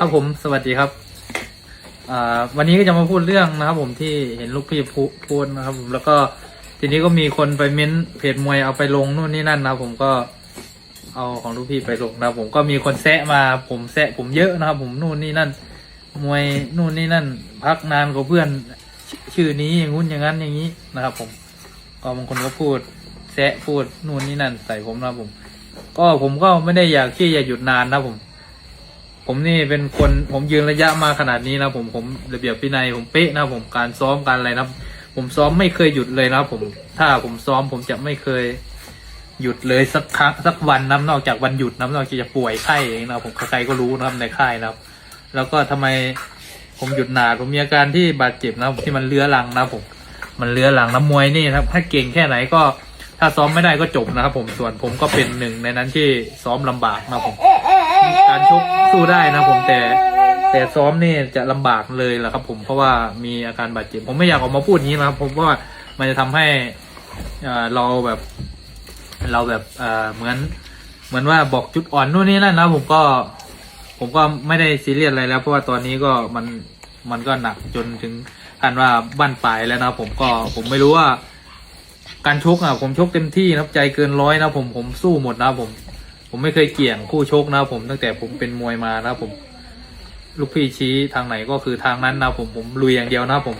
ครับผมสวัสดีครับวันนี้ก็จะมาพูดเรื่องนะครับ ผมที่เห็นลูกพี่พูดนะครับ ผมแล้วก็ทีนี้ก็มีคนไปเม้นเพจมวยเอาไปลงนู่นนี่นั่นนะครับผมก็เอาของลูกพี่ไปลงนะครับผมก็มีคนแซะมาผมแซะผมเยอะนะครับ ผมนู่นนี่นั่น มวยนู่นนี่นั่น พักนานกว่าเพื่อนชชื่อนี้อย่างงู้นอย่างนั้นอย่างนี้นะครับ ผมก็บางคนก็พูดแซะพูดนู่นนี่นั่น ใส่ผมนะครับผม ก็ผมก็ไม่ได้อยากที่จะหยุดนานนะครับผม ผมนี่เป็นคนผมยืนระยะมาขนาดนี้นะผมผมระเบียบวินัยผมเป๊ะนะผมการซ้อมการอะไรนะผมซ้อมไม่เคยหยุดเลยนะผมถ้าผมซ้อมผมจะไม่เคยหยุดเลยสักครั้งสักวันนะนอกจากวันหยุดนะนอกจากจะป่วยไข้เองนะผมใครก็รู้นะครับในค่ายนะครับ แล้วก็ทำไมผมหยุดนานผมมีอาการที่บาดเจ็บนะที่มันเลื้อรังนะผมมันเลื้อรังน้ำมวยนี่นะครับถ้าเก่งแค่ไหนก็ถ้าซ้อมไม่ได้ก็จบนะครับผมส่วนผมก็เป็นหนึ่งในนั้นที่ซ้อมลำบากนะผม การชกสู้ได้นะผมแต่แต่ซ้อมนี่จะลำบากเลยแหละครับ ผมเพราะว่ามีอาการบาดเจ็บผมไม่อยากออกมาพูดอย่างนี้นะครับผมว่ามันจะทำให้เราแบบ เราแบบเหมือน เหมือนว่าบอกจุดอ่อนนู่นนี่นั่นนะผมก็ผมก็ไม่ได้ซีเรียสอะไรแล้วเพราะว่าตอนนี้ก็มันมันก็หนักจนถึงขั้นว่าบั้นปลายแล้วนะผมก็ผมไม่รู้ว่า การชกอะผมชกเต็มที่นะใจเกินร้อยนะผมผมสู้หมดนะผม ผมไม่เคยเกี่ยงคู่ชกนะผมตั้งแต่ผมเป็นมวยมานะผม ลูกพี่ชี้ทางไหนก็คือทางนั้นนะผมผมลุยอย่างเดียวนะผม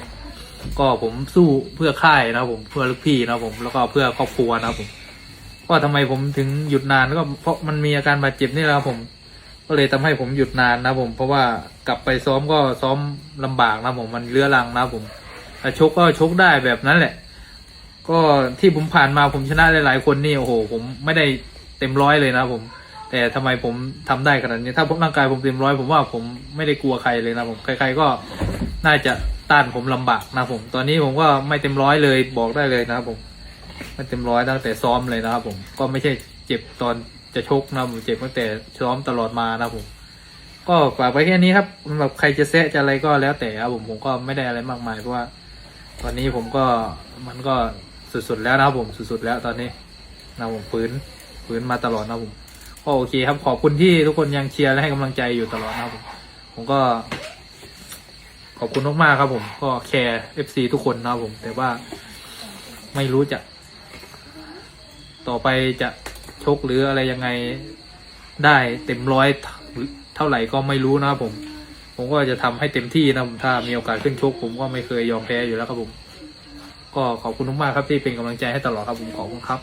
ก็ผมสู้เพื่อค่ายนะผมเพื่อลูกพี่นะผมแล้วก็เพื่อครอบครัวนะผมก็ทำไมผมถึงหยุดนานก็เพราะมันมีอาการบาดเจ็บนี่แหละผม ก็เลยทำให้ผมหยุดนานนะผม เพราะว่ากลับไปซ้อมก็ซ้อมลำบากนะผมมันเรื้อรังนะผมแต่ชกก็ชกได้แบบนั้นแหละ ก็ที่ผมผ่านมาผมชนะหลายๆคนนี่โอ้โห ผมไม่ได้ เต็มร้อยเลยนะผม แต่ทำไมผมทำได้ขนาดนี้ ถ้าผมร่างกายผมเต็มร้อยผมว่าผมไม่ได้กลัวใครเลยนะผม ใครๆก็น่าจะต้านผมลำบากนะผม ตอนนี้ผมก็ไม่เต็มร้อยเลยบอกได้เลยนะครับผมไม่เต็มร้อยตั้งแต่ซ้อมเลยนะครับผม ก็ไม่ใช่เจ็บตอนจะชกนะผมเจ็บตั้งแต่ซ้อมตลอดมานะผม ก็ฝากไว้แค่นี้ครับสำหรับใครจะแซะจะอะไรก็แล้วแต่ครับผมผมก็ไม่ได้อะไรมากมายเพราะว่า ตอนนี้ผมก็มันก็สุดๆแล้วนะครับผมสุดๆแล้วตอนนี้นะผมฟื้น ฟื้นมาตลอดนะผมก็โอเคครับขอบคุณที่ทุกคนยังเชียร์และให้กำลังใจอยู่ตลอดนะผมผมก็ ขอบคุณมากๆครับผม ก็แคร์เอฟซีทุกคนนะผม แต่ว่าไม่รู้จะ ต่อไปจะชกหรืออะไรยังไงได้เต็มร้อยเท่าไหร่ก็ไม่รู้นะผม ผมก็จะทำให้เต็มที่นะผมถ้ามีโอกาสขึ้นชก ผมก็ไม่เคยยอมแพ้อยู่แล้วครับผม ก็ขอบคุณมากๆครับที่เป็นกำลังใจให้ตลอดครับผมขอบคุณครับ